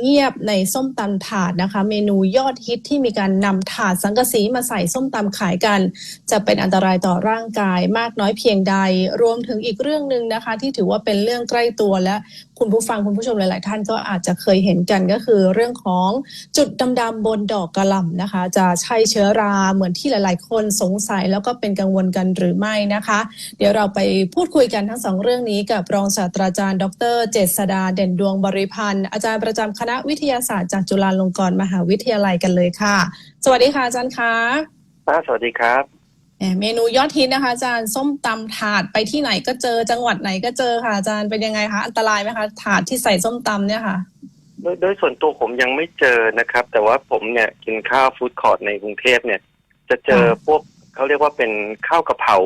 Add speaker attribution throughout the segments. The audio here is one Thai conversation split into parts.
Speaker 1: เงียบในส้มตำถาดนะคะ เมนูยอดฮิตที่มีการนำถาดสังกะสีมาใส่ส้มตำขายกัน จะเป็นอันตรายต่อร่างกายมากน้อยเพียงใด รวมถึงอีกเรื่องหนึ่งนะคะ ที่ถือว่าเป็นเรื่องใกล้ตัวและคุณผู้ฟังคุณผู้ชมหลาย ๆ ท่านก็อาจจะเคยเห็นกันก็คือเรื่องของจุดดำๆบนดอกกระหล่ำนะคะ จะใช่เชื้อราเหมือนที่หลาย ๆ คนสงสัยแล้วก็เป็นกังวลกันหรือไม่นะคะ เดี๋ยวเราไปพูดคุยกันทั้งสองเรื่องนี้กับรองศาสตราจารย์ ดร เจษดาเด่นดวงบริพันธ์อาจารย์ประจำคณะวิทยาศาสตร์จากจุฬาลงกรณ์มหาวิทยาลัยกันเลยค่ะ สวัสดีค่ะอาจารย์คะ
Speaker 2: ครับสวัสดีครับ
Speaker 1: แหมเมนูยอดฮิตนะคะอาจารย์ส้มตำถาดไปที่ไหนก็เจอจังหวัดไหนก็เจอค่ะอาจารย์เป็นยังไงคะอันตรายไหมคะถาดที่ใส่ส้มตำเนี่ยค่ะ
Speaker 2: โดยโดยส่วนตัวผมยังไม่เจอนะครับ แต่ว่าผมเนี่ยกินข้าวฟู้ดคอร์ทในกรุงเทพเนี่ย จะเจอ
Speaker 1: ค่ะ
Speaker 2: พวกเขาเรียกว่าเป็นข้าวกะเพรา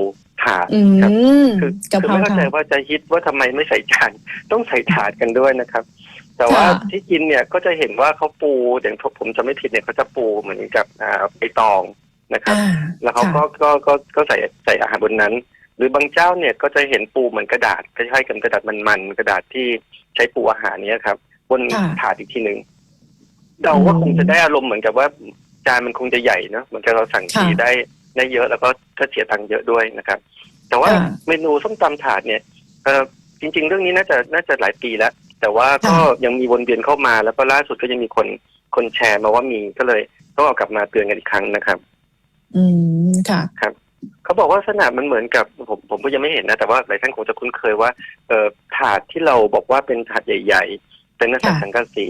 Speaker 2: ถาด
Speaker 1: อื
Speaker 2: ครับ
Speaker 1: ม
Speaker 2: คือกะคื
Speaker 1: เพ
Speaker 2: อ
Speaker 1: รา
Speaker 2: ไม่เข้าใจ
Speaker 1: ถาด
Speaker 2: ว่าจะฮิตว่าทำไมไม่ใส่จานต้องใส่ถาดกันด้วยนะครับ แต่ว่า
Speaker 1: ค่ะ
Speaker 2: ที่กินเนี่ยก็จะเห็นว่าเขาปูอย่างผมจะไม่ผิดเนี่ยเขาจะปูเหมือนกับอ่าใบตองนะครับ
Speaker 1: อ่า
Speaker 2: แล้วเขา
Speaker 1: ค่ะ
Speaker 2: ก็ก็ก็ก็ใส่ใส่อาหารบนนั้น หรือบางเจ้าเนี่ยก็จะเห็นปูเหมือนกระดาษคล้ายๆกับกระดาษมันๆกระดาษที่ใช้ปูอาหารเนี้ยครับ บน
Speaker 1: ค่ะ
Speaker 2: ถาดอีกทีหนึ่งเดาว่า
Speaker 1: อืม
Speaker 2: คงจะได้อารมณ์เหมือนกับว่าจานมันคงจะใหญ่เนอะเหมือนกับเราสั่งที
Speaker 1: ค่ะ
Speaker 2: ได้ได้เยอะแล้วก็ก็เสียตังค์เยอะด้วยนะครับ แต่ว่า
Speaker 1: ค่ะ
Speaker 2: เมนูส้มตำถาดเนี่ยเออจริง ๆ เรื่องนี้น่าจะน่าจะหลายปีแล้ว แต่ว่าก็
Speaker 1: ค่ะ
Speaker 2: ยังมีวนเวียนเข้ามาแล้วก็ล่าสุดก็ยังมีคนคนแชร์มาว่ามีก็เลยต้องเอากลับมาเตือนกันอีกครั้งนะครับ
Speaker 1: อืมค่ะ
Speaker 2: เขาบอกว่าลักษณะมันเหมือนกับผมผมก็ยังไม่เห็นนะ แต่ว่าหลายท่านคงจะคุ้นเคยว่าเอ่อถาดที่เราบอกว่าเป็นถาดใหญ่ ๆ เป็นลักษณะ
Speaker 1: ค่ะ
Speaker 2: สังกะสี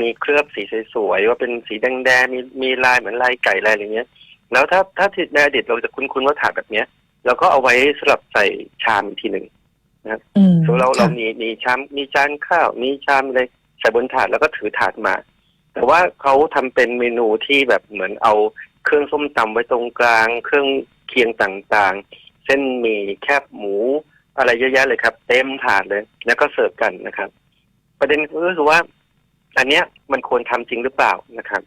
Speaker 2: มีเคลือบสีสวยๆว่าเป็นสีแดงๆมีมีลายเหมือนลายไก่ลายอะไรเงี้ย แล้วถ้าถ้าที่ในอดีตเราจะคุ้นๆว่าถาดแบบเนี้ยเราก็เอาไว้สำหรับใส่ชามอีกทีหนึ่ง
Speaker 1: อืม
Speaker 2: สมมติเราเรา
Speaker 1: ค่ะ
Speaker 2: มีมีชามมีจานข้าวมีชามอะไรใส่บนถาดแล้วก็ถือถาดมา แต่ว่าเขาทำเป็นเมนูที่แบบเหมือนเอาเครื่องส้มตำไว้ตรงกลาง เครื่องเคียงต่างๆ เส้นหมี่แคบหมู อะไรเยอะแยะเลยครับ เต็มถาดเลย แล้วก็เสิร์ฟกันนะครับ ประเด็นก็คือว่า อันเนี้ยมันควรทำจริงหรือเปล่านะครับ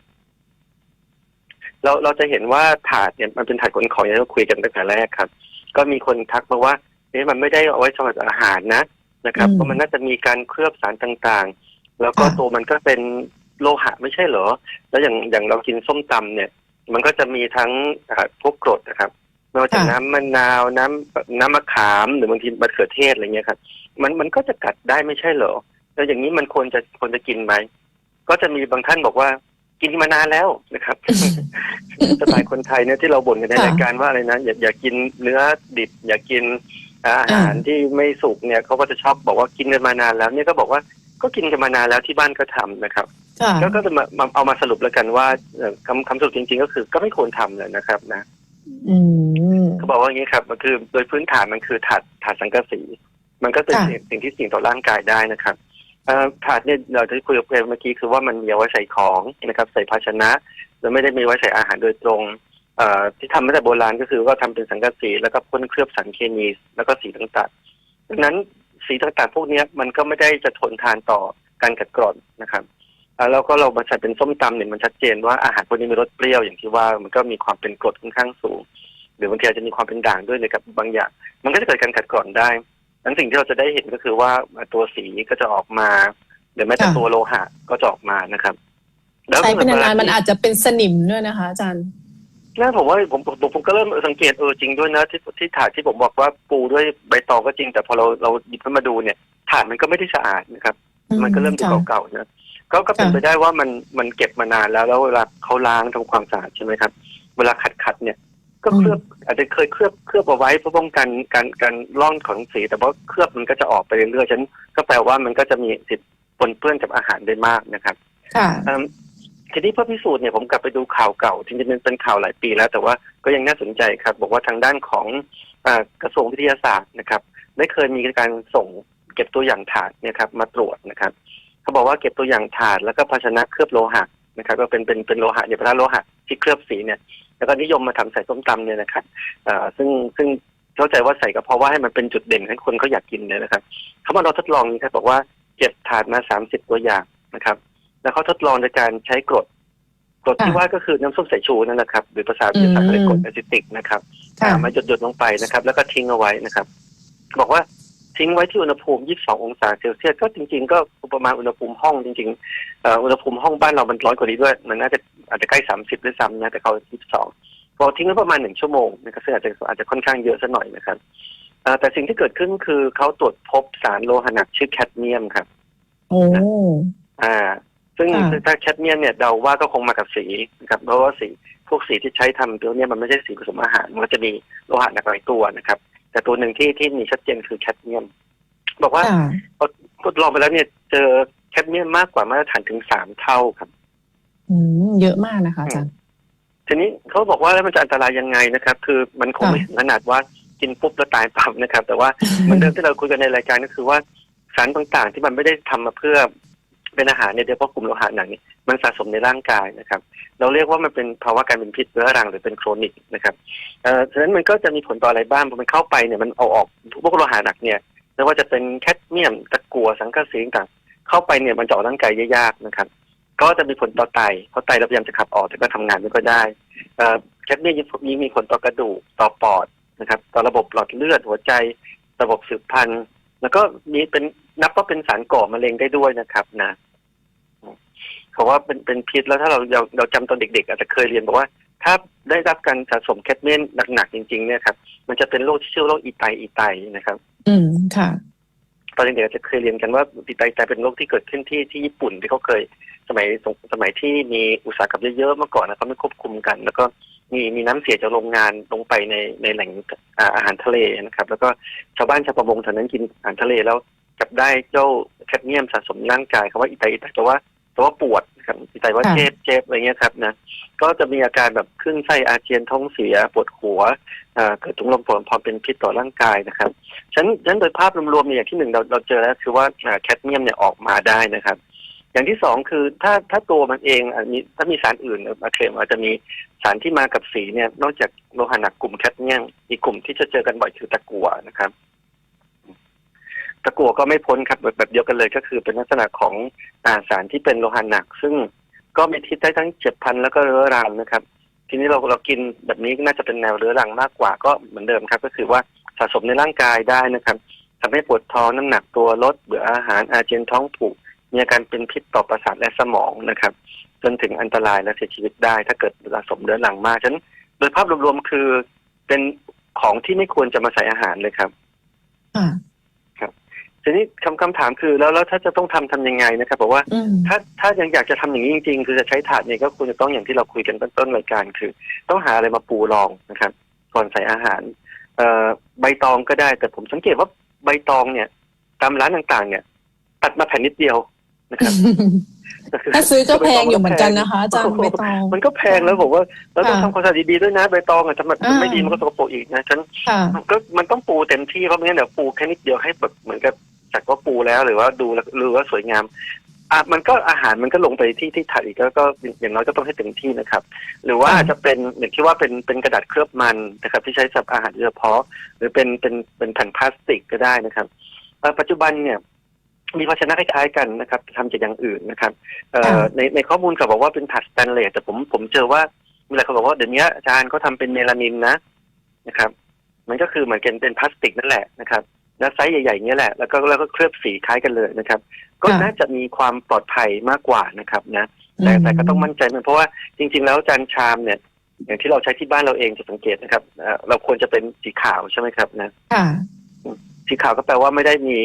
Speaker 2: เราเราจะเห็นว่าถาดเนี่ยมันเป็นถาดขนของอย่างที่เราคุยกันตั้งแต่แรกครับ ก็มีคนทักมาว่า เอ๊ะมันไม่ได้เอาไว้สำหรับอาหารนะนะครับ
Speaker 1: อืม
Speaker 2: เพราะมันน่าจะมีการเคลือบสารต่างๆ แล้วก็
Speaker 1: ค่ะ
Speaker 2: ตัวมันก็เป็นโลหะไม่ใช่เหรอ แล้วอย่างอย่างเรากินส้มตำเนี่ย มันก็จะมีทั้งอ่าพวกกรดนะครับไม่ว่าจะ
Speaker 1: ค่ะ
Speaker 2: น้ำมะนาวน้ำน้ำมะขามหรือบางทีมะเขือเทศอะไรเงี้ยครับมันมันก็จะกัดได้ไม่ใช่เหรอ แล้วอย่างนี้มันควรจะควรจะกินไหมก็จะมีบางท่านบอกว่ากินมานานแล้วนะครับสไตล์คนไทยเนี่ยที่เราบ่นกันใน
Speaker 1: ค่ะ
Speaker 2: รายการว่าอะไรนะอย่าอย่ากินเนื้อดิบ อย่ากิน อาหาร
Speaker 1: อ่า
Speaker 2: ที่ไม่สุกเนี่ยเขาก็จะชอบบอกว่ากินกันมานานแล้วเนี่ยก็บอกว่าก็กินกันมานานแล้วที่บ้านก็ทำนะครับ
Speaker 1: ค่ะ
Speaker 2: ก็ก็จะมามาเอามาสรุปแล้วกันว่าเอ่อคำคำสรุปจริง ๆ ก็คือก็ไม่ควรทำเลยนะครับนะ
Speaker 1: อืม
Speaker 2: เขาบอกว่าอย่างนี้ครับมันคือโดยพื้นฐานมันคือถาดถาดสังกะสี มันก็เป็น
Speaker 1: ค่ะ
Speaker 2: สิ่งสิ่งที่เสิ่งต่อร่างกายได้นะครับเอ่อถาดเนี่ยเราจะคุยกับเพื่อนเมื่อกี้คือว่ามันมีเอาไว้ใส่ของนะครับ ใส่ภาชนะแล้วไม่ได้มีไว้ใส่อาหารโดยตรงเอ่อ ที่ทำมาแต่โบราณก็คือว่าทำเป็นสังกะสีแล้วก็พ่นเคลือบสารเคมีแล้วก็สีต่างๆดังนั้นสีต่างๆ พวกเนี้ยมันก็ไม่ได้จะทนทานต่อการกัดกร่อนนะครับอ่าแล้วก็เรามาใส่เป็นส้มตำเนี่ยมันชัดเจนว่าอาหารพวกนี้มีรสเปรี้ยวอย่างที่ว่ามันก็มีความเป็นกรดค่อนข้างสูง หรือบางทีอาจจะมีความเป็นด่างด้วยเลยกับบางอย่าง มันก็จะเกิดการกัดกร่อนได้นั้นสิ่งที่เราจะได้เห็นก็คือว่าตัวสีก็จะออกมาหรือแม้แต่
Speaker 1: ค่ะ
Speaker 2: ตัวโลหะก็จะออกมานะครับ
Speaker 1: ใช้เป็นนานๆมัน
Speaker 2: ที่
Speaker 1: อาจจะเป็นสนิมด้วยนะคะอาจารย์
Speaker 2: นั่นผมว่าผมผมผมก็เริ่มสังเกตเออจริงด้วยนะที่ที่ถาดที่ผมบอกว่าปูด้วยใบตองก็จริง แต่พอเราเราหยิบขึ้นมาดูเนี่ยถาดมันก็ไม่ได้สะอาดนะครับ มันก็เริ่มดู
Speaker 1: ค่ะ
Speaker 2: เก่าๆนะก็ก็เป็น
Speaker 1: ค่ะ
Speaker 2: ไปได้ว่ามันมันเก็บมานานแล้วแล้วเวลาเขาล้างทำความสะอาดใช่ไหมครับ เวลาขัดขัดๆเนี่ย ก็เคลือบอาจจะเคยเคลือบเคลือบเอาไว้เพื่อป้องกันการการร่องของสี แต่ว่าเคลือบมันก็จะออกไปเรื่อยๆฉะนันก็แปลว่ามันก็จะมีสิทธิ์ปนเปื้อนกับอาหารได้มากนะครับ
Speaker 1: ค่ะ
Speaker 2: เอิ่ม ทีนี้เพื่อพิสูจน์เนี่ยผมกลับไปดูข่าวเก่าจริงๆเป็นข่าวหลายปีแล้ว แต่ว่าก็ยังน่าสนใจครับ บอกว่าทางด้านของอกระทรวงวิทยาศาสตร์นะครับ ได้เคยมีการส่งเก็บตัวอย่างถาดเนี่ยครับ มาตรวจนะครับ เขาบอกว่าเก็บตัวอย่างถาดแล้วก็ภาชนะเคลือบโลหะนะครับ ก็เป็นเป็นเป็นโลหะเนี่ยพระโลหะที่เคลือบสีเนี่ย แล้วก็นิยมมาทำใส่ส้มตำเนี่ยนะครับซึ่งซึ่งเข้าใจว่าใส่ก็เพราะว่าให้มันเป็นจุดเด่นให้คนเขาอยากกินเนี่ยนะครับเขามาเราทดลองนี้ครับบอกว่าเก็บถาดมาสามสิบตัวอย่างนะครับ แล้วเขาทดลองในการใช้กรดกรดที่
Speaker 1: ค่ะ
Speaker 2: ว่าก็คือน้ำส้มสายชูนั่นแหละครับหรือภาษาวิทยาศาสตร์เรียกกรดแอซิติกนะครับ
Speaker 1: ค่ะ
Speaker 2: อ่ามาหยดๆลงไปนะครับ แล้วก็ทิ้งเอาไว้นะครับ บอกว่าทิ้งไว้ที่อุณหภูมิ 22 องศาเซลเซียส ก็จริง ๆ ก็ประมาณอุณหภูมิห้องจริงๆเอ่ออุณหภูมิห้องบ้านเรามันร้อนกว่านี้ด้วย มันน่าจะอาจจะใกล้ 30ด้วยซ้ำนะแต่เขา 22พอทิ้งไว้ประมาณหนึ่งชั่วโมงนะครับซึ่งอาจจะอาจจะค่อนข้างเยอะสักหน่อยนะครับเอ่อแต่สิ่งที่เกิดขึ้นคือเขาตรวจพบสารโลหะหนักชื่อแคดเมียมครับ
Speaker 1: โอ้
Speaker 2: อ่า ซึ่ง
Speaker 1: ค่ะ
Speaker 2: ถ้าแคดเมียมเนี่ยเดาว่าก็คงมากับสีนะครับเพราะว่าสีพวกสีที่ใช้ทำตัวเนี่ยมันไม่ใช่สีผสมอาหารมันก็จะมีโลหะหนักหลายตัวนะครับ แต่ตัวหนึ่งที่ที่มีชัดเจนคือแคดเมียม บอกว่า
Speaker 1: ค่ะ
Speaker 2: ทดลองไปแล้วเนี่ยเจอแคดเมียมมากกว่ามาตรฐานถึงสามเท่าครับ
Speaker 1: อืมเยอะมากนะคะอาจารย์
Speaker 2: ทีนี้เขาบอกว่าแล้วมันจะอันตรายยังไงนะครับ คือมันคง
Speaker 1: ค่ะ
Speaker 2: ไม่ถึงขนาดว่ากินปุ๊บแล้วตายปั๊บนะครับ แต่ว่าเหมือนเดิมที่เราคุยกันในรายการก็คือว่าสารต่างๆ ที่มันไม่ได้ทำมาเพื่อ เป็นอาหารเนี่ยโดยเฉพาะกลุ่มโลหะหนักเนี่ยมันสะสมในร่างกายนะครับ เราเรียกว่ามันเป็นภาวะการเป็นพิษเรื้อรังหรือเป็นโครนิกนะครับเอ่อฉะนั้นมันก็จะมีผลต่ออะไรบ้างพอมันเข้าไปเนี่ยมันเอาออกพวกโลหะหนักเนี่ยไม่ว่าจะเป็นแคดเมียมตะกั่วสังกะสีต่างเข้าไปเนี่ยมันจะออกร่างกายยากนะครับ ก็จะมีผลต่อไตเพราะไตเราพยายามจะขับออกแต่ก็ทำงานไม่ค่อยได้แคดเมียมมีมีผลต่อกระดูกต่อปอดนะครับ ต่อระบบหลอดเลือดหัวใจ ระบบสืบพันธุ์แล้วก็มีเป็นนับว่าเป็นสารก่อมะเร็งได้ด้วยนะครับนะ เขาว่าเป็นเป็นพิษแล้วถ้าเราเราเราจำตอนเด็ก ๆ อาจจะเคยเรียนบอกว่า ถ้าได้รับการสะสมแคดเมียมหนักๆจริง ๆ เนี่ยครับมันจะเป็นโรคที่ชื่อโรคอีไตอีไตนะครับ
Speaker 1: อืมค่ะ
Speaker 2: ตอนเด็กๆอาจจะเคยเรียนกันว่าอีไตไตเป็นโรคที่เกิดขึ้นที่ที่ญี่ปุ่นที่เขาเคยสมัยสงสมัยที่มีอุตสาหกรรมเยอะๆเมื่อก่อนนะเขาไม่ควบคุมกัน แล้วก็มีมีน้ำเสียจากโรงงานลงไปในในแหล่งอ่าอาหารทะเลนะครับ แล้วก็ชาวบ้านชาวประมงแถวนั้นกินอาหารทะเลแล้วจับได้เจ้าแคดเมียมสะสมในร่างกายเขาว่าอีไตอีไตแต่ว่า แต่ว่าปวดนะครับอีไตว่า
Speaker 1: ค่ะ
Speaker 2: เจ็บเจ็บอะไรเงี้ยครับนะก็จะมีอาการแบบขึ้นไส้อาเจียนท้องเสียปวดหัวอ่าเกิดถุงลมโป่งพอเป็นพิษต่อร่างกายนะครับฉะนันฉะนั้นโดยภาพรวมๆเนี่ยอย่างที่หนึ่งเราเราเจอแล้วคือว่าอ่าแคดเมียมเนี่ยออกมาได้นะครับอย่างที่สองคือถ้าถ้าตัวมันเองอะมีถ้ามีสารอื่นมาเคลมอาจจะมีสารที่มากับสีเนี่ยนอกจากโลหะหนักกลุ่มแคดเมียมอีกกลุ่มที่จะเจอกันบ่อยคือตะกั่วนะครับ ตะกั่วก็ไม่พ้นครับแบบเดียวกันเลยก็คือเป็นลักษณะของอาสารที่เป็นโลหะหนัก ซึ่งก็มีทิศได้ทั้งเจ็บพันแล้วก็เรื้อรังนะครับ ทีนี้เราเรากินแบบนี้น่าจะเป็นแนวเรื้อรังมากกว่าก็เหมือนเดิมครับ ก็คือว่าสะสมในร่างกายได้นะครับทำให้ปวดท้องน้ำหนักตัวลดเบื่ออาหารอาเจียนท้องผูกมีอาการเป็นพิษต่อประสาทและสมองนะครับ จนถึงอันตรายและเสียชีวิตได้ ถ้าเกิดสะสมเรื้อรังมากฉะนั้นโดยภาพรวมๆคือเป็นของที่ไม่ควรจะมาใส่อาหารเลยครับ
Speaker 1: ค่ะ
Speaker 2: ทีนี้คำคำถามคือแล้วแล้วถ้าจะต้องทำทำยังไงนะครับบอกว่า
Speaker 1: อืม
Speaker 2: ถ้าถ้ายังอยากจะทำอย่างนี้จริงๆ คือจะใช้ถาดเนี่ยก็ควรจะต้องอย่างที่เราคุยกันต้นต้นรายการคือ ต้องหาอะไรมาปูรองนะครับ ก่อนใส่อาหารเอ่อใบตองก็ได้แต่ผมสังเกตว่าใบตองเนี่ย ตามร้านต่างๆ เนี่ย ตัดมาแผ่นนิดเดียวนะครับ
Speaker 1: ถ้าซื้อก็แพงอยู่เหมือนกันนะคะอาจารย์ใบตอง
Speaker 2: มันก็แพงแล้วผมว่าเราต้อง
Speaker 1: ค่ะ
Speaker 2: ทำความสะอาดดีๆด้วยนะใบตองอะถ้ามัน
Speaker 1: อ่า
Speaker 2: ไม่ดีมันก็สกปรกอีกนะฉัน
Speaker 1: ค่ะ
Speaker 2: มันก็มันต้องปูเต็มที่เพราะไม่งั้นเดี๋ยวปูแค่นิดเดียวให้แบบเหมือนกับ จัดว่าปูแล้วหรือว่าดูแล้วหรือว่าสวยงามอะมันก็อาหารมันก็ลงไปที่ที่ถัดอีกแล้วก็อย่างน้อยก็ต้องให้เต็มที่นะครับ หรือว่า
Speaker 1: ค่ะ
Speaker 2: อาจจะเป็นอย่างที่ว่าเป็นเป็นกระดาษเคลือบมันนะครับ ที่ใช้สำหรับอาหารโดยเฉพาะ หรือเป็นเป็นเป็นแผ่นพลาสติกก็ได้นะครับเอ่อปัจจุบันเนี่ยมีภาชนะคล้ายๆกันนะครับทำจากอย่างอื่นนะครับเอ่อ
Speaker 1: ค่ะ
Speaker 2: ในในข้อมูลเขาบอกว่าเป็นถัดสแตนเลสแต่ผมผมเจอว่ามีหลายคนบอกว่าเดี๋ยวนี้อาจารย์เขาทำเป็นเมลามินนะนะครับ มันก็คือเหมือนกันเป็นพลาสติกนั่นแหละนะครับ แล้วไซส์ใหญ่ๆอย่างเงี้ยแหละแล้วก็แล้วก็เคลือบสีคล้ายกันเลยนะครับ ก็
Speaker 1: ค่ะ
Speaker 2: น่าจะมีความปลอดภัยมากกว่านะครับนะแต่แต่ก็ต้องมั่นใจมันเพราะว่าจริง ๆ แล้วจานชามเนี่ย อย่างที่เราใช้ที่บ้านเราเองจะสังเกตนะครับเอ่อเราควรจะเป็นสีขาวใช่ไหมครับนะ
Speaker 1: ค่ะ
Speaker 2: สีขาวก็แปลว่าไม่ได้มี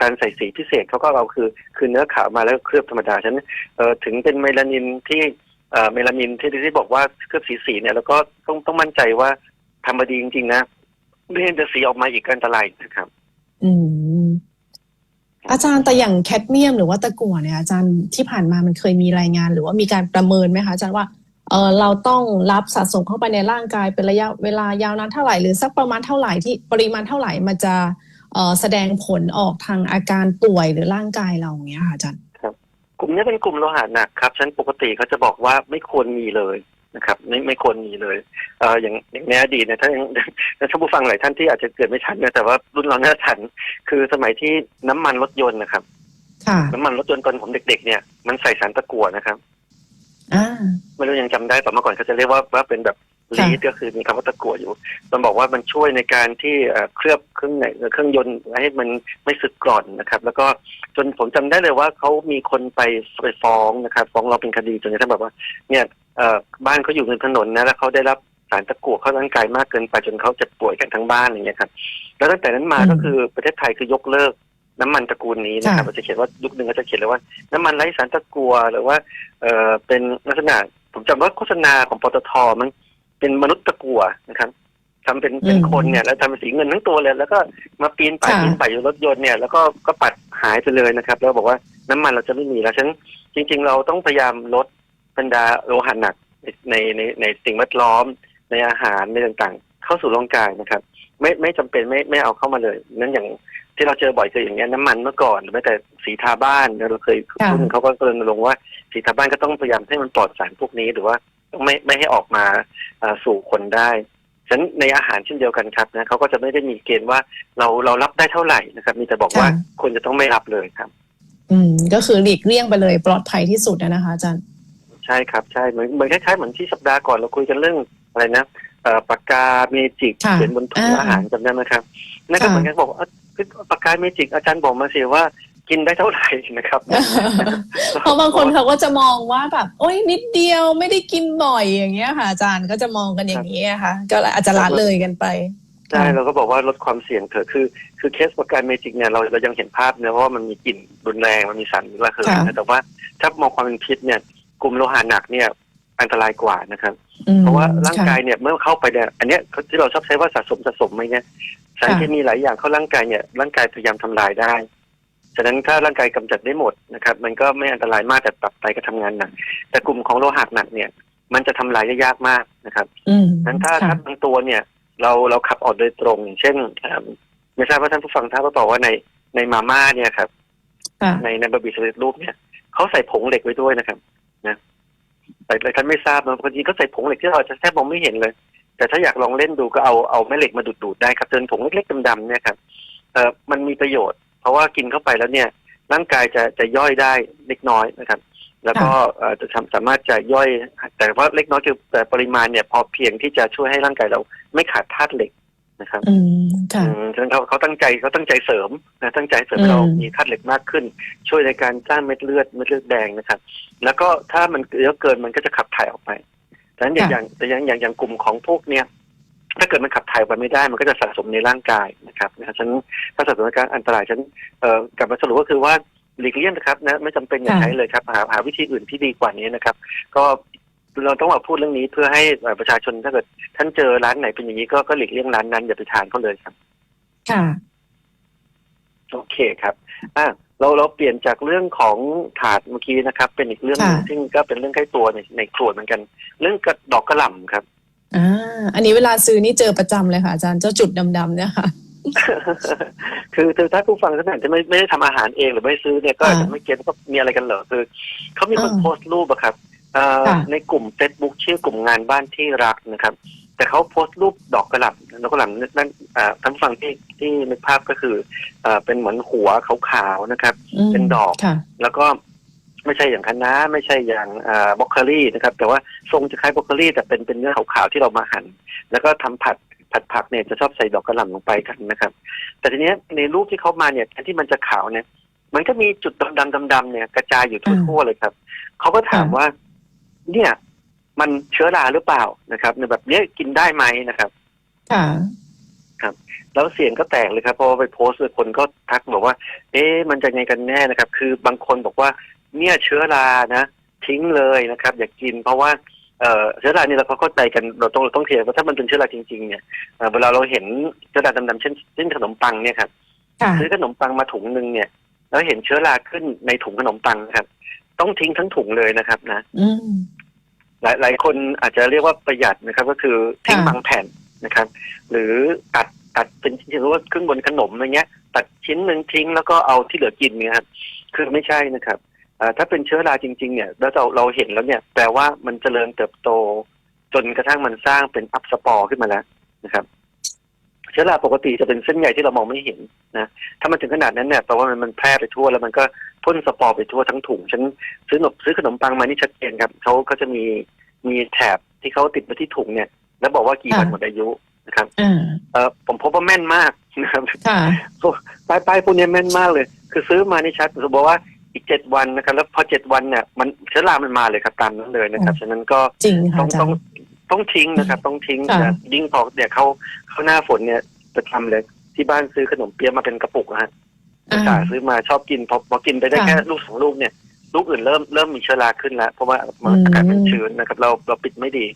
Speaker 2: การใส่สีพิเศษเขาก็เอาคือคือเนื้อขาวมาแล้วก็เคลือบธรรมดาฉะนั้นเอ่อถึงเป็นเมลานินที่เอ่อเมลามินที่ที่บอกว่าเคลือบสีสีเนี่ยแล้วก็ต้องต้องมั่นใจว่าทำมาดีจริงๆนะไม่งั้นจะสีออกมาอีกก็อันตรายนะครับ
Speaker 1: อืมอาจารย์แต่อย่างแคดเมียมหรือว่าตะกั่วเนี่ยอาจารย์ที่ผ่านมามันเคยมีรายงาน หรือว่ามีการประเมินไหมคะอาจารย์ว่าเออเราต้องรับสะสมเข้าไปในร่างกายเป็นระยะเวลายาวนานเท่าไหร่หรือสักประมาณเท่าไหร่ที่ปริมาณเท่าไหร่มันจะเออแสดงผลออกทางอาการป่วยหรือร่างกายเราอย่างเงี้ยค่ะอาจารย์ครับ
Speaker 2: กลุ่มนี้เป็นกลุ่มโลหะหนักครับฉันปกติเขาจะบอกว่าไม่ควรมีเลย นะครับไม่ไม่ควรมีเลยเอ่ออย่างอย่างในอดีตเนี่ยถ้ายังท่านผู้ฟังหลายท่านที่อาจจะเกิดไม่ทันเนี่ยแต่ว่ารุ่นเราน่าจะทันคือสมัยที่น้ำมันรถยนต์นะครับ
Speaker 1: ค่ะ
Speaker 2: น้ำมันรถยนต์ตอนผมเด็ก ๆ เนี่ยมันใส่สารตะกั่วนะครับ
Speaker 1: อ่า
Speaker 2: ไม่รู้ยังจำได้แต่เมื่อก่อนเขาจะเรียกว่าว่าเป็นแบบ
Speaker 1: ค่ะ
Speaker 2: ลีดก็คือมีคำว่าตะกั่วอยู่ มันบอกว่ามันช่วยในการที่เอ่อเคลือบเครื่องไหนเครื่องยนต์ให้มันไม่สึกกร่อนนะครับ แล้วก็จนผมจำได้เลยว่าเขามีคนไปไปฟ้องนะครับ ฟ้องเราเป็นคดีจนกระทั่งแบบว่า เนี่ยเอ่อบ้านเขาอยู่ริมถนนนะแล้วเขาได้รับสารตะกั่วเข้าร่างกายมากเกินไปจนเขาเจ็บป่วยกันทั้งบ้านอย่างเงี้ยครับแล้วตั้งแต่นั้นมา
Speaker 1: อืม
Speaker 2: ก็คือประเทศไทยคือยกเลิกน้ำมันตระกูลนี้นะครับ
Speaker 1: ค่ะ
Speaker 2: มันจะเขียนว่ายุคหนึ่งก็จะเขียนเลยว่า น้ำมันไร้สารตะกั่วหรือว่าเอ่อเป็นลักษณะผมจำว่าโฆษณาของปตทมันเป็นมนุษย์ตะกั่วนะครับทำเป็นเป็น
Speaker 1: อืม
Speaker 2: คนเนี่ยแล้วทำเป็นสีเงินทั้งตัวเลย แล้วก็มาปีนป่าย
Speaker 1: ค่ะ
Speaker 2: ปีนป่ายอยู่รถยนต์เนี่ยแล้วก็ก็ปัดหายไปเลยนะครับ แล้วบอกว่าน้ำมันเราจะไม่มีแล้วฉะนันจริง ๆ เราต้องพยายามลด บรรดาโลหะหนักในในในสิ่งแวดล้อม ในอาหารในต่างๆ เข้าสู่ร่างกายนะครับ ไม่ไม่จำเป็นไม่ไม่เอาเข้ามาเลยนั้นอย่างที่เราเจอบ่อยคืออย่างเงี้ยน้ำมันเมื่อก่อนหรือแม้แต่สีทาบ้านเนี่ยเราเคย
Speaker 1: ค่ะ
Speaker 2: พูดถึงเขาก็รณรงค์ว่าสีทาบ้านก็ต้องพยายามให้มันปลอดสารพวกนี้หรือว่าต้องไม่ไม่ให้ออกมาอ่าสู่คนได้ฉะนั้นในอาหารเช่นเดียวกันครับนะเขาก็จะไม่ได้มีเกณฑ์ว่าเราเรารับได้เท่าไหร่นะครับ มีแต่บอกว่า
Speaker 1: ค่ะ
Speaker 2: ควรจะต้องไม่รับเลยครับ
Speaker 1: อืมก็คือหลีกเลี่ยงไปเลยปลอดภัยที่สุดนะคะอาจารย์
Speaker 2: ใช่ครับใช่เหมือนเหมือนคล้ายๆเหมือนที่สัปดาห์ก่อนเราคุยกันเรื่องอะไรนะเอ่อปากกาเมจิก
Speaker 1: ค่ะ
Speaker 2: เขียนบนถุง
Speaker 1: อ่า
Speaker 2: อาหารจำได้ไหมครับนั่นก็
Speaker 1: ค่ะ
Speaker 2: เหมือนกันบอกว่าเอ้าคือปากกาเมจิกอาจารย์บอกมาสิว่ากินได้เท่าไหร่นะครับ
Speaker 1: เพราะบางคนเขาก็จะมองว่าแบบ โอ้ยนิดเดียวไม่ได้กินบ่อยอย่างเงี้ยค่ะอาจารย์ก็จะมองกันอย่างนี้อะค่ะ ก็อาจจะละเลยกันไป
Speaker 2: ใช่เราก็บอกว่าลดความเสี่ยงเถอะคือ คือเคสปากกาเมจิกเนี่ยเราเรายังเห็นภาพเนี่ยเพราะว่ามันมีกลิ่นรุนแรงมันมีสารระเหย
Speaker 1: ค่ะ
Speaker 2: นะแต่ว่าถ้ามองความเป็นพิษเนี่ย กลุ่มโลหะหนักเนี่ยอันตรายกว่านะครับ
Speaker 1: อืม
Speaker 2: เพราะว่าร่างกาย
Speaker 1: ค่ะ
Speaker 2: เนี่ยเมื่อเข้าไปเนี่ยอันเนี้ยที่เราชอบใช้ว่าสะสมสะสมไหมเนี่ยสาร
Speaker 1: ค่ะ
Speaker 2: เคมีหลายอย่างเข้าร่างกายเนี่ยร่างกายพยายามทำลายได้ฉะนั้นถ้าร่างกายกำจัดได้หมดนะครับ มันก็ไม่อันตรายมากแต่ตับไตก็ทำงานหนักแต่กลุ่มของโลหะหนักเนี่ย มันจะทำลายได้ยากมากนะครับ
Speaker 1: อืม
Speaker 2: นั้นถ้า
Speaker 1: ค่ะ
Speaker 2: ถ้าบางตัวเนี่ย เราเราขับออกโดยตรงอย่างเช่นเอิ่มไม่ทราบว่าท่านผู้ฟังทราบหรือเปล่าว่าในในมาม่าเนี่ยครับ
Speaker 1: ค่ะ
Speaker 2: ในในบะหมี่สำเร็จรูปเนี่ยเขาใส่ผงเหล็กไว้ด้วยนะครับ นะแต่แต่ท่านไม่ทราบนะบางทีก็ใส่ผงเหล็กที่เราอาจจะแทบมองไม่เห็นเลย แต่ถ้าอยากลองเล่นดูก็เอาเอาแม่เหล็กมาดูดดูดๆได้ครับเจนผงเล็กๆดำๆเนี่ยครับเออมันมีประโยชน์ เพราะว่ากินเข้าไปแล้วเนี่ยร่างกายจะจะย่อยได้เล็กน้อยนะครับ แล้วก็เอ่อจะทำสามารถจะย่อย แต่ว่าเล็กน้อยคือแต่ปริมาณเนี่ยพอเพียงที่จะช่วยให้ร่างกายเราไม่ขาดธาตุเหล็กนะครับ
Speaker 1: อืมค่ะ
Speaker 2: อืมฉะนั้นเขาเขาตั้งใจเขาตั้งใจเสริมนะตั้งใจเสริม
Speaker 1: อืม
Speaker 2: ให้เรามีธาตุเหล็กมากขึ้น ช่วยในการสร้างเม็ดเลือดเม็ดเลือดแดงนะครับ แล้วก็ถ้ามันเยอะเกินมันก็จะขับถ่ายออกไปดังนั้นอย่างอย่างแต่อย่างอย่างอย่างกลุ่มของพวกเนี้ยถ้าเกิดมันขับถ่ายออกไปไม่ได้มันก็จะสะสมในร่างกายนะครับนะฉะนันถ้าสะสมในการอันตรายฉะนันเอ่อกลับมาสรุปก็คือว่าหลีกเลี่ยงนะครับนะไม่จำเป็นอย่า
Speaker 1: ค่ะ
Speaker 2: ใช้เลยครับหาหาวิธีอื่นที่ดีกว่านี้นะครับ ก็เราต้องมาพูดเรื่องนี้เพื่อให้เอ่อประชาชนถ้าเกิดท่านเจอร้านไหนเป็นอย่างนี้ก็ก็หลีกเลี่ยงร้านนั้นอย่าไปทานเขาเลยครับ
Speaker 1: ค่ะ
Speaker 2: โอเคครับอะ เราเราเปลี่ยนจากเรื่องของถาดเมื่อกี้นะครับ เป็นอีกเรื่องหนึง
Speaker 1: ค่ะ
Speaker 2: ซึ่งก็เป็นเรื่องใกล้ตัวในในครัวเหมือนกัน เรื่องกระดอกกระหล่ำครับ
Speaker 1: อ่าอันนี้เวลาซื้อนี่เจอประจำเลยค่ะอาจารย์เจ้าจุดดำๆเนี่ยค่ะ
Speaker 2: คือคือถ้าผู้ฟังท่านไหนจะไม่ไม่ได้ทำอาหารเองหรือไม่ซื้อเนี่ยก็อาจจะ
Speaker 1: อ่า
Speaker 2: ไม่เก็ตว่ามีอะไรกันเหรอคือเขามีคน
Speaker 1: อ่า
Speaker 2: โพสต์รูปอะครับเอ่อ
Speaker 1: ค่ะ
Speaker 2: ในกลุ่ม Facebook ชื่อกลุ่มงานบ้านที่รักนะครับ แต่เขาโพสต์รูปดอกกระหล่ำดอกกระหล่ำนั่นอ่าท่านผู้ฟังที่ที่นึกภาพก็คือเอ่อเป็นเหมือนหัวขาวๆนะครับ
Speaker 1: ม
Speaker 2: เป็นดอก
Speaker 1: ค่ะ
Speaker 2: แล้วก็ไม่ใช่อย่างคะน้าไม่ใช่อย่างบล็อกเคอรี่นะครับ แต่ว่าทรงจะคล้ายบล็อกเคอรี่ แต่เป็นเป็นเนื้อขาวๆที่เรามาหั่นแล้วก็ทำผัดผัดผักเนี่ยจะชอบใส่ดอกกระหล่ำลงไปกันนะครับ แต่ทีเนี้ยในรูปที่เขามาเนี่ยแทนที่มันจะขาวเนี่ย มันก็มีจุดดำๆดำๆเนี่ย กระจายอยู่ทั่วๆเลยครับเขาก็ถาม
Speaker 1: ค่ะ
Speaker 2: ว่า เนี่ย มันเชื้อราหรือเปล่านะครับในแบบเนี้ยกินได้ไหมนะครับ
Speaker 1: ค่ะ
Speaker 2: แล้วเสียงก็แตกเลยครับเพราะว่าไปโพสต์เลยคนก็ทักบอกว่า เอ๊ะมันจะไงกันแน่นะครับ คือบางคนบอกว่า เนี่ยเชื้อรานะทิ้งเลยนะครับ อย่ากินเพราะว่าเอ่อเชื้อรานี่เราก็เข้าใจกันเราต้องเราต้องเคลียร์ว่าถ้ามันเป็นเชื้อราจริงๆเนี่ยเอ่อเวลาเราเห็นเชื้อราดำๆเช่นเช่นขนมปังเนี่ยครับ
Speaker 1: ค่ะ
Speaker 2: ซื้อขนมปังมาถุงหนึ่งเนี่ย แล้วเห็นเชื้อราขึ้นในถุงขนมปังนะครับ ต้องทิ้งทั้งถุงเลยนะครับนะ
Speaker 1: อืม
Speaker 2: หลายหลายคนอาจจะเรียกว่าประหยัดนะครับ ก็คือทิ้ง
Speaker 1: ค่ะ
Speaker 2: บางแผ่นนะครับ หรือตัดตัดเป็นชิ้นหรือว่าครึ่งบนขนมอะไรเงี้ย ตัดชิ้นหนึ่งทิ้งแล้วก็เอาที่เหลือกินเนี่ยครับคือไม่ใช่นะครับเอ่อถ้าเป็นเชื้อราจริง ๆ เนี่ยแล้วเราเราเห็นแล้วเนี่ยแปลว่ามันเจริญเติบโต จนกระทั่งมันสร้างเป็นอัพสปอร์ขึ้นมาแล้วนะครับ เชื้อราปกติจะเป็นเส้นใยที่เรามองไม่เห็นนะถ้ามันถึงขนาดนั้นเนี่ยแปลว่ามันมันแพร่ไปทั่วแล้วมันก็ พ่นสปอร์ไปทั่วทั้งถุงฉันซื้อขนมซื้อขนมปังมานี่ชัดเจนครับเขาก็จะมีมีแถบที่เขาติดมาที่ถุงเนี่ย แล้วบอกว่ากี่วัน
Speaker 1: ค่ะ
Speaker 2: หมดอายุนะครับ
Speaker 1: อ่า
Speaker 2: เออผมพบว่าแม่นมากนะครับ
Speaker 1: ค่ะ
Speaker 2: ป้ายป้ายพวกนี้แม่นมากเลย คือซื้อมานี่ชัดคือบอกว่าอีกเจ็ดวันนะครับ แล้วพอเจ็ดวันเนี่ยมันเชื้อรามันมาเลยครับตามนั้นเลยนะครับฉะนั้นก็
Speaker 1: จริงค่ะ
Speaker 2: ต้อง
Speaker 1: อาจาร
Speaker 2: ต้อง
Speaker 1: ย์
Speaker 2: ต้องทิ้งนะครับ ต้องทิ้ง
Speaker 1: ค่ะ
Speaker 2: นะยิ่งพอเนี่ยเขาเขาหน้าฝนเนี่ยจะทำเลยที่บ้านซื้อขนมเปี๊ยะมาเป็นกระปุกนะฮะ
Speaker 1: อ่า
Speaker 2: จ่าซื้อมาชอบกินพอพอกินไปได้
Speaker 1: ค่ะ
Speaker 2: แค่ลูกสองลูกเนี่ย ลูกอื่นเริ่มเริ่มมีเชื้อราขึ้นแล้วเพราะว่ามัน
Speaker 1: อืม
Speaker 2: อากาศมันชื้นนะครับ เราเราปิดไม่ดี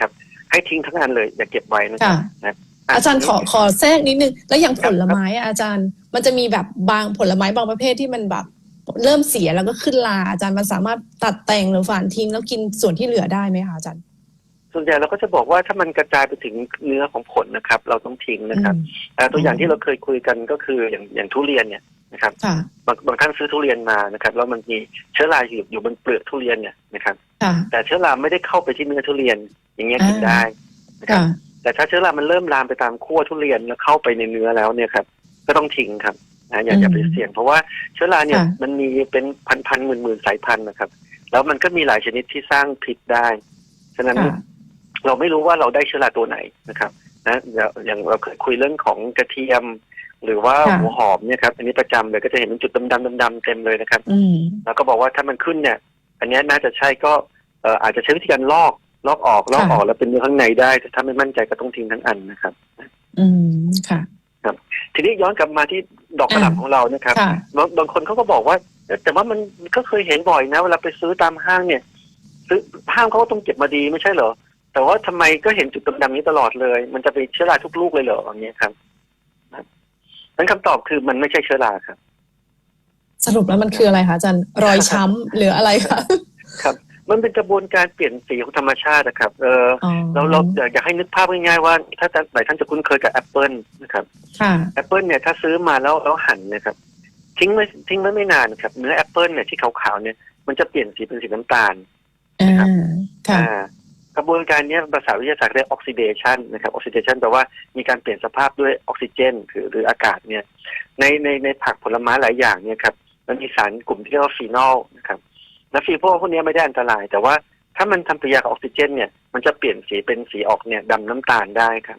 Speaker 2: ครับ ให้ทิ้งทั้งอันเลยอย่าเก็บไว้นะครั
Speaker 1: ค่ะ
Speaker 2: บนะ
Speaker 1: อาจารย์ขอขอแทรกนิดนึง แล้วอย่างผลไม้อะอาจารย์ มันจะมีแบบบางผลไม้บางประเภทที่มันแบบเริ่มเสียแล้วก็ขึ้นลาอาจารย์มันสามารถตัดแต่งหรือฝานทิ้งแล้วกินส่วนที่เหลือได้ไหมคะอาจารย์
Speaker 2: ส่วนใหญ่เราก็จะบอกว่าถ้ามันกระจายไปถึงเนื้อของผลนะครับ เราต้องทิ้งนะครับแต่ตัวอย่างที่เราเคยคุยกันก็คืออย่างอย่างทุเรียนเนี่ย นะครับ
Speaker 1: ค่ะ
Speaker 2: บางบางท่านซื้อทุเรียนมานะครับแล้วมันมีเชื้อราอยู่อยู่บนเปลือกทุเรียนเนี่ยนะครับ
Speaker 1: ค่ะ
Speaker 2: แต่เชื้อราไม่ได้เข้าไปที่เนื้อทุเรียนอย่างเงี้ยกินได้นะครับ
Speaker 1: ค่ะ
Speaker 2: แต่ถ้าเชื้อรามันเริ่มลามไปตามขั้วทุเรียนแล้วเข้าไปในเนื้อแล้วเนี่ยครับก็ต้องทิ้งครับนะอย่า
Speaker 1: อืม
Speaker 2: อย่าไปเสี่ยงเพราะว่าเชื้อราเนี่ย
Speaker 1: ค่ะ
Speaker 2: มันมีเป็นพันพันหมื่นหมื่นสายพันธุ์นะครับ แล้วมันก็มีหลายชนิดที่สร้างพิษได้ฉะนั้น
Speaker 1: ค่ะ
Speaker 2: เราไม่รู้ว่าเราได้เชื้อราตัวไหนนะครับนะอย่างอย่างเราเคยคุยเรื่องของกระเทียม หรือว่า
Speaker 1: ค่ะ
Speaker 2: หัวหอมเนี่ยครับอันนี้ประจำเลยก็จะเห็นเป็นจุดดำๆดำๆเต็มเลยนะครับ
Speaker 1: อืม
Speaker 2: แล้วก็บอกว่าถ้ามันขึ้นเนี่ย อันเนี้ยน่าจะใช่ก็เอ่ออาจจะใช้วิธีการลอกลอกออกลอก
Speaker 1: ค่ะ
Speaker 2: ออกแล้วเป็นเนื้อข้างในได้แต่ถ้าไม่มั่นใจก็ต้องทิ้งทั้งอันนะครับ
Speaker 1: อืมค่ะ
Speaker 2: ทีนี้ย้อนกลับมาที่ดอกกระหล่ำของเรานะครับ
Speaker 1: ค่ะ
Speaker 2: บางบางคนเขาก็บอกว่า แต่ว่ามันก็เคยเห็นบ่อยนะเวลาไปซื้อตามห้างเนี่ย ซื้อห้างเขาก็ต้องเก็บมาดีไม่ใช่เหรอแต่ว่าทำไมก็เห็นจุดดำๆนี้ตลอดเลย มันจะเป็นเชื้อราทุกลูกเลยเหรออย่างเงี้ยครับ นั้นคำตอบคือมันไม่ใช่เชื้อราครับ
Speaker 1: สรุปแล้วมันคืออะไรคะอาจารย์รอยช้ำหรืออะไรคะ
Speaker 2: ครับ มันเป็นกระบวนการเปลี่ยนสีของธรรมชาตินะครับ เออ
Speaker 1: อ๋อ
Speaker 2: เราเราอยากอยากให้นึกภาพง่ายๆว่า ถ้าหลายท่านจะคุ้นเคยกับแอปเปิลนะครับ
Speaker 1: ค่ะ
Speaker 2: แอปเปิลเนี่ยถ้าซื้อมาแล้วแล้วหั่นเนะครับทิ้งไว้ทิ้งไว้ไม่นานครับเนื้อแอปเปิลเนี่ยที่ขาวๆเนี่ยมันจะเปลี่ยนสีเป็นสีน้ำตาล
Speaker 1: อ่า
Speaker 2: ครับ
Speaker 1: ค่ะ
Speaker 2: อ่า กระบวนการนี้ภาษาวิทยาศาสตร์เรียกออกซิเดชันนะครับออกซิเดชันแปลว่ามีการเปลี่ยนสภาพด้วยออกซิเจนหรือหรืออากาศเนี่ยในในในผักผลไม้หลายอย่างเนี่ยครับมันมีสารกลุ่มที่เรียกว่าฟีนอลนะครับและฟีนอลพวกนี้ไม่ได้อันตราย แต่ว่าถ้ามันทำปฏิกิริยากับออกซิเจนเนี่ยมันจะเปลี่ยนสีเป็นสีออกเนี่ยดำน้ำตาลได้ครับ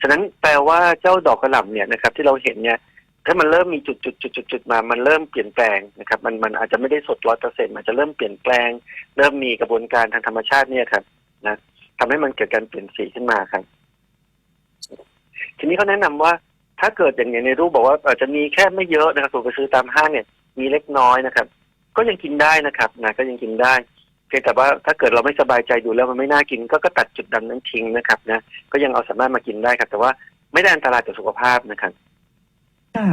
Speaker 2: ฉะนั้นแปลว่าเจ้าดอกกระหล่ำเนี่ยนะครับที่เราเห็นเนี่ยถ้ามันเริ่มมีจุดจุดจุดจุดจุดมา มันเริ่มเปลี่ยนแปลงนะครับ มันมันอาจจะไม่ได้สดร้อยเปอร์เซ็นต์มันจะเริ่มเปลี่ยนแปลง เริ่มมีกระบวนการทางธรรมชาติเนี่ยครับ นะทำให้มันเกิดการเปลี่ยนสีขึ้นมาครับ ทีนี้เขาแนะนำว่าถ้าเกิดอย่างในรูปบอกว่าอาจจะมีแค่ไม่เยอะนะครับส่วนไปซื้อตามห้างเนี่ย มีเล็กน้อยนะครับ ก็ยังกินได้นะครับนะก็ยังกินได้เพียงแต่ว่าถ้าเกิดเราไม่สบายใจดูแล้วมันไม่น่ากิน ก็ก็ตัดจุดดำนั้นทิ้งนะครับนะก็ยังเอาสามารถมากินได้ครับ แต่ว่าไม่ได้อันตรายต่อสุขภาพนะครับ
Speaker 1: ค่ะ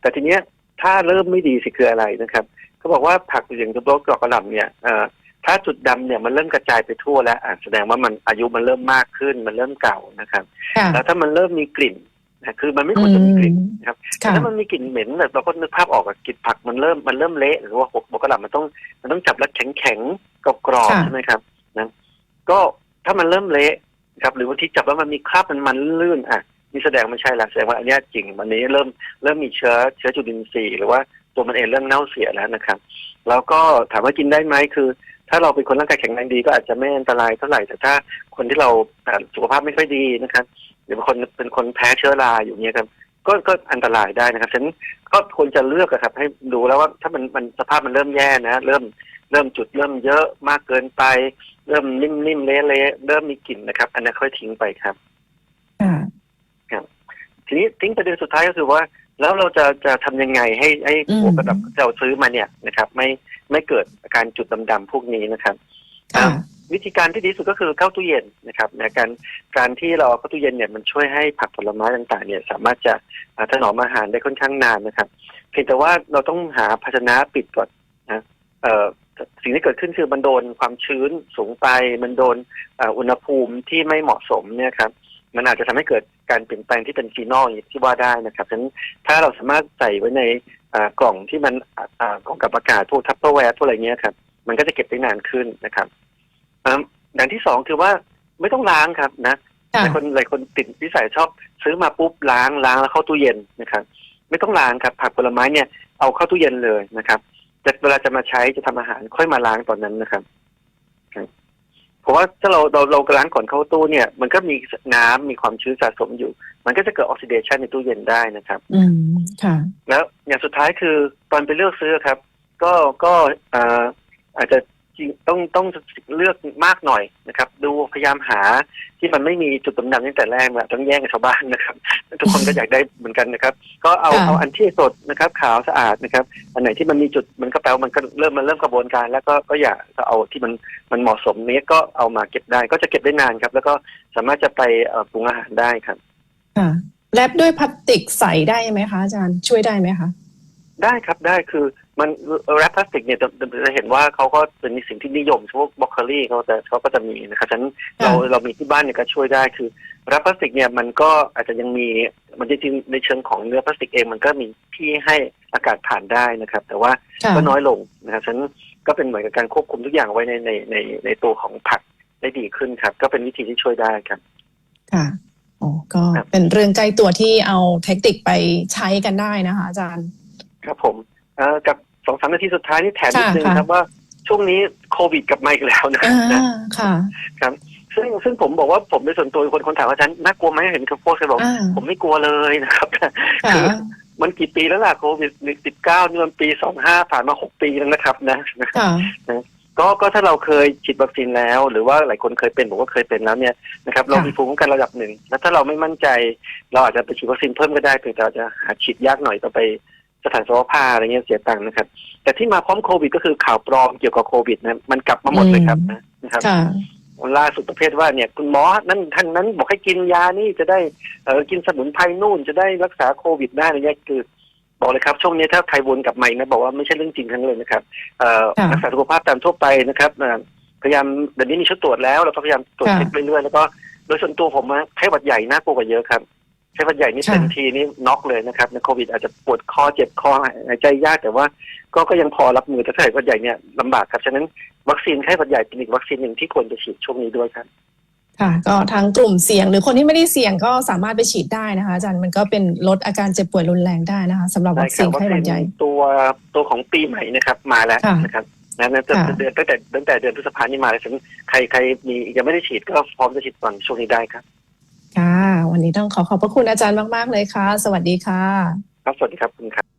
Speaker 2: แต่ทีเนี้ยถ้าเริ่มไม่ดีสิคืออะไรนะครับเขาบอกว่าผักอย่างตัวดอกกระหล่ำเนี่ยเอ่อ ถ้าจุดดำเนี่ยมันเริ่มกระจายไปทั่วแล้วอะแสดงว่ามันอายุมันเริ่มมากขึ้น มันเริ่มเก่านะครับ
Speaker 1: ค่ะ
Speaker 2: แล้วถ้ามันเริ่มมีกลิ่นนะคือมันไม่ควรจะมีกลิ่นนะครับ
Speaker 1: ค่ะ
Speaker 2: ถ้ามันมีกลิ่นเหม็นแบบเราก็นึกภาพออกอะกลิ่นผักมันเริ่มมันเริ่มเละหรือว่าดอกกระหล่ำมันต้องมันต้องจับแล้วแข็งแข็งๆกรอบๆ
Speaker 1: ค่ะ
Speaker 2: ใช่ไหมครับนะก็ถ้ามันเริ่มเละนะครับหรือบางทีจับแล้วมันมีคราบมันมันลื่นๆอะนี่แสดงไม่ใช่ละแสดงว่าอันเนี้ยจริงวันนี้เริ่มเริ่มมีเชื้อเชื้อจุลินทรีย์หรือว่าตัวมันเองเริ่มเน่าเสียแล้วนะครับ แล้วก็ถามว่ากินได้ไหมคือ ถ้าเราเป็นคนร่างกายแข็งแรงดีก็อาจจะไม่อันตรายเท่าไหร่แต่ถ้าคนที่เราอ่าสุขภาพไม่ค่อยดีนะครับหรือบางคนเป็นคนแพ้เชื้อราอยู่เนี่ยครับก็ก็อันตรายได้นะครับฉะนั้นก็ควรจะเลือกอะครับ ให้ดูแล้วว่าถ้ามันมันสภาพมันเริ่มแย่นะ เริ่มเริ่มจุดเริ่มเยอะมากเกินไป เริ่มนิ่มๆเละๆเริ่มมีกลิ่นนะครับ อันนั้นค่อยทิ้งไปครับ
Speaker 1: ค่ะ
Speaker 2: ทีนี้ทิ้งประเด็นสุดท้ายก็คือว่า แล้วเราจะจะทำยังไงให้ให้
Speaker 1: อืม
Speaker 2: หัวกระดับที่เราซื้อมาเนี่ยนะครับไม่ไม่เกิดอาการจุดดำๆพวกนี้นะครับ
Speaker 1: ค่ะ
Speaker 2: วิธีการที่ดีที่สุดก็คือเข้าตู้เย็นนะครับนะการการที่เราเอาเข้าตู้เย็นเนี่ยมันช่วยให้ผักผลไม้ต่างๆเนี่ยสามารถจะอ่าถนอมอาหารได้ค่อนข้างนานนะครับเพียงแต่ว่าเราต้องหาภาชนะปิดก่อนนะเอ่อสิ่งที่เกิดขึ้นคือมันโดนความชื้นสูงไป มันโดนเอ่ออุณหภูมิที่ไม่เหมาะสมเนี่ยครับ มันอาจจะทำให้เกิดการเปลี่ยนแปลงที่เป็นฟีนอลอย่างที่ว่าได้นะครับฉะนั้นถ้าเราสามารถใส่ไว้ในอ่ากล่องที่มันอ่าอ่ากล่องกับอากาศพวกทัพเปอร์แวร์พวกอะไรเงี้ยครับมันก็จะเก็บได้นานขึ้นนะครับอ่าอย่างที่สองคือว่าไม่ต้องล้างครับนะ
Speaker 1: ค่ะ
Speaker 2: หลายคนหลายคนติดวิสัยชอบ ซื้อมาปุ๊บล้างล้างแล้วเข้าตู้เย็นนะครับ ไม่ต้องล้างครับผักผลไม้เนี่ยเอาเข้าตู้เย็นเลยนะครับจะเวลาจะมาใช้จะทำอาหารค่อยมาล้างตอนนั้นนะครับค รับเพราะว่าถ้าเราเราเราล้างก่อนเข้าตู้เนี่ย มันก็มีน้ำมีความชื้นสะสมอยู่ มันก็จะเกิดออกซิเดชันในตู้เย็นได้นะครับ
Speaker 1: อืมค่ะ
Speaker 2: แล้วอย่างสุดท้ายคือตอนไปเลือกซื้อครับ ก็ก็เอ่ออาจจะจ ริงต้องต้องเลือกมากหน่อยนะครับ ดูพยายามหาที่มันไม่มีจุดดำๆตั้งแต่แรกแบบต้องแย่งกับชาวบ้านนะครับ ทุกคนก็อยากได้เหมือนกันนะครับ ก็เอา
Speaker 1: ค่ะ
Speaker 2: เอาอันที่สดนะครับขาวสะอาดนะครับ อันไหนที่มันมีจุดมันก็แปลว่ามันก็เริ่มมันเริ่มกระบวนการ แล้วก็ก็อย่าก็เอาที่มันมันเหมาะสมนี้ก็เอามาเก็บได้ ก็จะเก็บได้นานครับ แล้วก็สามารถจะไปเอ่อปรุงอาหารได้ครับ
Speaker 1: ค่ะแรปด้วยพลาสติกใสได้ไหมคะอาจารย์ช่วยได้ไหมคะ
Speaker 2: ได้ครับได้คือ มันแรปพลาสติกเนี่ยจะจะเห็นว่าเขาก็เป็นสิ่งที่นิยมพวกบล็อกเคอรี่เขาจะเขาก็จะมีนะครับฉะนั้นเรา
Speaker 1: ค่ะ
Speaker 2: เรามีที่บ้านเนี่ยก็ช่วยได้คือแรปพลาสติกเนี่ยมันก็อาจจะยังมีมันจริงๆในเชิงของเนื้อพลาสติกเองมันก็มีที่ให้อากาศผ่านได้นะครับ แต่ว่า
Speaker 1: ค่ะ
Speaker 2: ก็น้อยลงนะครับฉะนั้นก็เป็นเหมือนกับการควบคุมทุกอย่างไว้ในในในในตัวของผักได้ดีขึ้นครับ ก็เป็นวิธีที่ช่วยได้ครับ
Speaker 1: ค่ะโอ้ก็
Speaker 2: ครับ
Speaker 1: เป็นเรื่องใกล้ตัวที่เอาเทคนิคไปใช้กันได้นะคะ อาจารย์
Speaker 2: ครับผมเอ่อกับ สองสามนาทีสุดท้ายนี่แถมนิด
Speaker 1: ค่ะ
Speaker 2: นึง
Speaker 1: ค่ะ
Speaker 2: ครับว่าช่วงนี้โควิดกลับมาอีกแล้วนะ
Speaker 1: อ่า
Speaker 2: นะ
Speaker 1: ค่ะ
Speaker 2: ซึ่งซึ่งผมบอกว่าผมในส่วนตัวคนคนถามว่าฉันน่ากลัวไหมเห็นเขาโพสต์กันบอก
Speaker 1: อ่า
Speaker 2: ผมไม่กลัวเลยนะครับ
Speaker 1: ค่ะ
Speaker 2: คือมันกี่ปีแล้วล่ะโควิดสิบเก้านี่มันปีสองห้าผ่านมาหกปีแล้วนะครับนะ
Speaker 1: ค่ะ
Speaker 2: ก็ก็ถ้าเราเคยฉีดวัคซีนแล้ว หรือว่าหลายคนเคยเป็นบอกว่าเคยเป็นแล้วเนี่ยนะครับเรา
Speaker 1: ค่ะ
Speaker 2: มีภูมิคุ้มกันระดับหนึ่งแล้วถ้าเราไม่มั่นใจ เราอาจจะไปฉีดวัคซีนเพิ่มก็ได้เพียงแต่เราจะหาฉีดยากหน่อยต่อไป สถานสุขภาพอะไรเงี้ยเสียตังค์นะครับ แต่ที่มาพร้อมโควิด ก็คือข่าวปลอมเกี่ยวกับโควิดนะมันกลับมาหมดเลยครับนะนะครับ
Speaker 1: ค่ะ
Speaker 2: ล่าสุดประเภทว่าเนี่ยคุณหมอนั่นท่านนั้นบอกให้กินยานี่จะได้เออกินสมุนไพรนู่นจะได้รักษาโควิดได้อะไรเงี้ยคือ บอกเลยครับ ช่วงนี้ถ้าใครวนกลับมาอีกนะบอกว่าไม่ใช่เรื่องจริงทั้งนั้นเลยนะครับเอ่อ
Speaker 1: ค่ะ
Speaker 2: รักษาสุขภาพตามทั่วไปนะครับเอ่อพยายามเดี๋ยวนี้มีชุดตรวจแล้วเราก็พยายามตรวจ
Speaker 1: ค่ะ
Speaker 2: เช็คเรื่อยๆแล้วก็โดยส่วนตัวผมนะไข้หวัดใหญ่น่ากลัวกว่าเยอะครับ ไข้หวัดใหญ่นี่
Speaker 1: ค่ะ
Speaker 2: เป็นทีนี่น็อกเลยนะครับในโควิดอาจจะปวดคอเจ็บคอหายใจยากแต่ว่า ก็ก็ยังพอรับมือแต่ไข้หวัดใหญ่เนี่ยลำบากครับฉะนั้นวัคซีนไข้หวัดใหญ่เป็นอีกวัคซีนหนึ่งที่ควรจะฉีดช่วงนี้ด้วยครับ
Speaker 1: ค่ะ ก็ทั้งกลุ่มเสี่ยง หรือคนที่ไม่ได้เสี่ยงก็สามารถไปฉีดได้นะคะอาจารย์มันก็เป็นลดอาการเจ็บป่วยรุนแรงได้นะคะสำหรับวัคซีนไข้หวัดใหญ่
Speaker 2: ตัวตัวของปีใหม่นะครับมาแล้ว
Speaker 1: ค่ะ
Speaker 2: นะครับนะนะจะ
Speaker 1: ค่ะ
Speaker 2: เดือนตั้งแต่ตั้งแต่เดือนพฤษภาคมนี่มาแล้วฉะนันใครใครมียังไม่ได้ฉีดก็พร้อมจะฉีดก่อนช่วงนี้ได้ครับ
Speaker 1: ค่ะ วันนี้ต้องขอขอบพระคุณอาจารย์มาก ๆ เลยค่ะ สวัสดีค่ะ
Speaker 2: ครับ สวัสดีครับคุณครับ